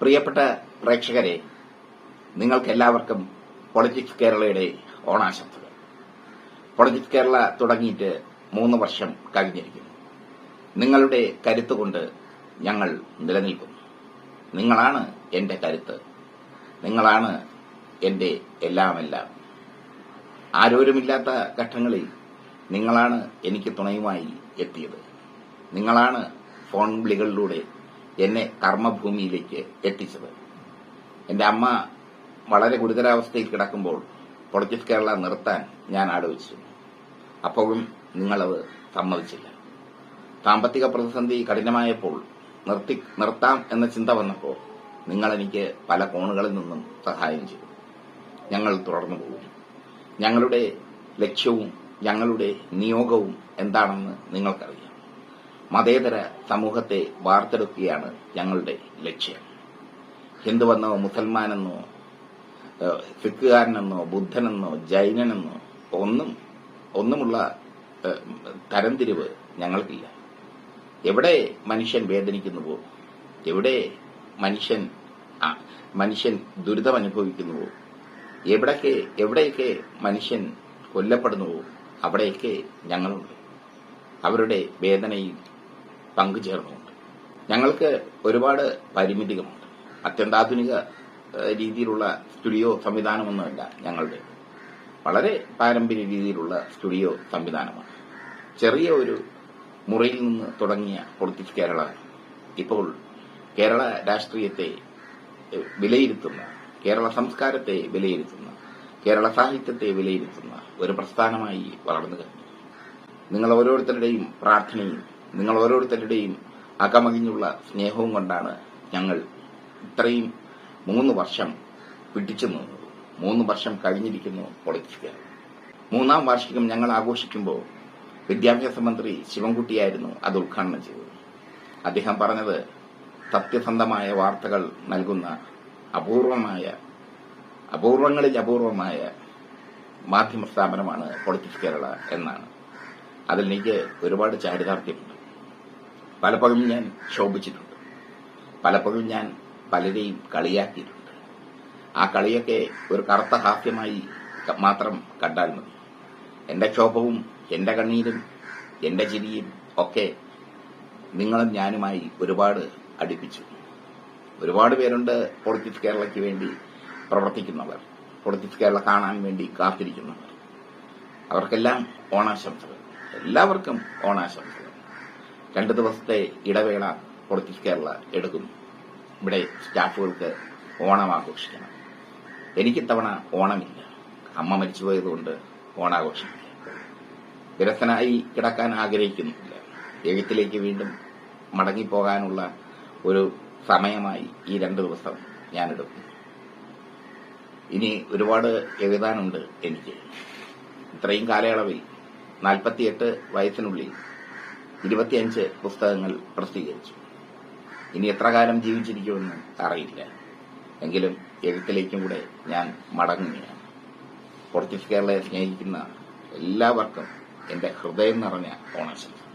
പ്രിയപ്പെട്ട പ്രേക്ഷകരെ നിങ്ങൾക്കെല്ലാവർക്കും പൊളിറ്റിക്സ് കേരളയുടെ ഓണാശംസകൾ. പൊളിറ്റിക്സ് കേരള തുടങ്ങിയിട്ട് മൂന്ന് വർഷം കഴിഞ്ഞിരിക്കുന്നു. നിങ്ങളുടെ കരുത്തുകൊണ്ട് ഞങ്ങൾ നിലനിൽക്കുന്നു. നിങ്ങളാണ് എന്റെ കരുത്ത്. നിങ്ങളാണ് എന്റെ എല്ലാമെല്ലാം. ആരോരുമില്ലാത്ത ഘട്ടങ്ങളിൽ നിങ്ങളാണ് എനിക്ക് തുണയുമായി എത്തിയത്. നിങ്ങളാണ് ഫോൺ വിളികളിലൂടെ എന്നെ കർമ്മഭൂമിയിലേക്ക് എത്തിച്ചത്. എന്റെ അമ്മ വളരെ ഗുരുതരാവസ്ഥയിൽ കിടക്കുമ്പോൾ പൊളിറ്റിക്സ് കേരള നിർത്താൻ ഞാൻ ആലോചിച്ചു. അപ്പോഴും നിങ്ങളത് സമ്മതിച്ചില്ല. സാമ്പത്തിക പ്രതിസന്ധി കഠിനമായപ്പോൾ നിർത്തി നിർത്താം എന്ന ചിന്ത വന്നപ്പോൾ നിങ്ങൾ എനിക്ക് പല കോണുകളിൽ നിന്നും സഹായം ചെയ്തു. ഞങ്ങൾ തുടർന്നു പോകും. ഞങ്ങളുടെ ലക്ഷ്യവും ഞങ്ങളുടെ നിയോഗവും എന്താണെന്ന് നിങ്ങൾക്കറിയാം. മതേതര സമൂഹത്തെ വാർത്തെടുക്കുകയാണ് ഞങ്ങളുടെ ലക്ഷ്യം. ഹിന്ദുവെന്നോ മുസൽമാനെന്നോ സിഖുകാരനെന്നോ ബുദ്ധനെന്നോ ജൈനനെന്നോ ഒന്നും ഒന്നുമുള്ള തരംതിരിവ് ഞങ്ങൾക്കില്ല. എവിടെ മനുഷ്യൻ വേദനിക്കുന്നുവോ എവിടെ മനുഷ്യൻ മനുഷ്യൻ ദുരിതമനുഭവിക്കുന്നുവോ എവിടൊക്കെ എവിടെയൊക്കെ മനുഷ്യൻ കൊല്ലപ്പെടുന്നുവോ അവിടെയൊക്കെ ഞങ്ങളുണ്ട്. അവരുടെ വേദനയിൽ പങ്കുചേർന്നുകൊണ്ട്. ഞങ്ങൾക്ക് ഒരുപാട് പരിമിതികളുണ്ട്. അത്യന്താധുനിക രീതിയിലുള്ള സ്റ്റുഡിയോ സംവിധാനമൊന്നുമല്ല ഞങ്ങളുടെ. വളരെ പാരമ്പര്യ രീതിയിലുള്ള സ്റ്റുഡിയോ സംവിധാനമാണ്. ചെറിയ ഒരു മുറിയിൽ നിന്ന് തുടങ്ങിയ പൊളിറ്റിക്സ് കേരള ഇപ്പോൾ കേരള രാഷ്ട്രീയത്തെ വിലയിരുത്തുന്ന കേരള സംസ്കാരത്തെ വിലയിരുത്തുന്ന കേരള സാഹിത്യത്തെ വിലയിരുത്തുന്ന ഒരു പ്രസ്ഥാനമായി വളർന്നു കഴിഞ്ഞു. നിങ്ങൾ ഓരോരുത്തരുടെയും പ്രാർത്ഥനയും നിങ്ങൾ ഓരോരുത്തരുടെയും അകമകിഞ്ഞുള്ള സ്നേഹവും കൊണ്ടാണ് ഞങ്ങൾ ഇത്രയും മൂന്ന് വർഷം പിടിച്ചു നിന്നത്. മൂന്ന് വർഷം കഴിഞ്ഞിരിക്കുന്നു പൊളിറ്റിക്സ് മൂന്നാം വാർഷികം ഞങ്ങൾ ആഘോഷിക്കുമ്പോൾ വിദ്യാഭ്യാസ മന്ത്രി ശിവൻകുട്ടിയായിരുന്നു അത് ഉദ്ഘാടനം ചെയ്തത്. അദ്ദേഹം പറഞ്ഞത് സത്യസന്ധമായ വാർത്തകൾ നൽകുന്ന അപൂർവമായ അപൂർവങ്ങളിൽ അപൂർവമായ മാധ്യമ സ്ഥാപനമാണ് പൊളിറ്റിക്സ് കേരള എന്നാണ്. അതിൽ എനിക്ക് ഒരുപാട് ചാരിതാർത്ഥ്യമുണ്ട്. പലപ്പോഴും ഞാൻ ശോഭിച്ചിട്ടുണ്ട്. പലപ്പോഴും ഞാൻ പലരെയും കളിയാക്കിയിട്ടുണ്ട്. ആ കളിയൊക്കെ ഒരു കറുത്ത ഹാസ്യമായി മാത്രം കണ്ടാൽ മതി. എന്റെ ക്ഷോഭവും എന്റെ കണ്ണീരും എന്റെ ചിരിയും ഒക്കെ നിങ്ങളും ഞാനുമായി ഒരുപാട് അടുപ്പിച്ചു. ഒരുപാട് പേരുണ്ട് പൊളിറ്റിക്സ് കേരളയ്ക്ക് വേണ്ടി പ്രവർത്തിക്കുന്നവർ പൊളിറ്റിക്സ് കേരള കാണാൻ വേണ്ടി കാത്തിരിക്കുന്നവർ. അവർക്കെല്ലാം ഓണാശംസകൾ. എല്ലാവർക്കും ഓണാശംസകൾ. രണ്ട് ദിവസത്തെ ഇടവേള പൊളിറ്റിക്സ് കേരള എടുക്കുന്നു. ഇവിടെ സ്റ്റാഫുകൾക്ക് ഓണം ആഘോഷിക്കണം. എനിക്കിത്തവണ ഓണമില്ല. അമ്മ മരിച്ചുപോയതുകൊണ്ട് ഓണാഘോഷമില്ല. വിരസനായി കിടക്കാൻ ആഗ്രഹിക്കുന്നില്ല. എഴുത്തിലേക്ക് വീണ്ടും മടങ്ങിപ്പോകാനുള്ള ഒരു സമയമായി ഈ രണ്ട് ദിവസം ഞാൻ എടുക്കുന്നു. ഇനി ഒരുപാട് എഴുതാനുണ്ട് എനിക്ക്. ഇത്രയും കാലയളവിൽ നാൽപ്പത്തിയെട്ട് വയസ്സിനുള്ളിൽ ഇരുപത്തിയഞ്ച് പുസ്തകങ്ങൾ പ്രസിദ്ധീകരിച്ചു. ഇനി എത്ര കാലം ജീവിച്ചിരിക്കുമെന്ന് അറിയില്ല. എങ്കിലും എഴുത്തിലേക്കും കൂടെ ഞാൻ മടങ്ങുകയാണ്. പോർച്ചുഗീസ് കേരളയെ സ്നേഹിക്കുന്ന എല്ലാവർക്കും എന്റെ ഹൃദയം നിറഞ്ഞ ഓണാശംസ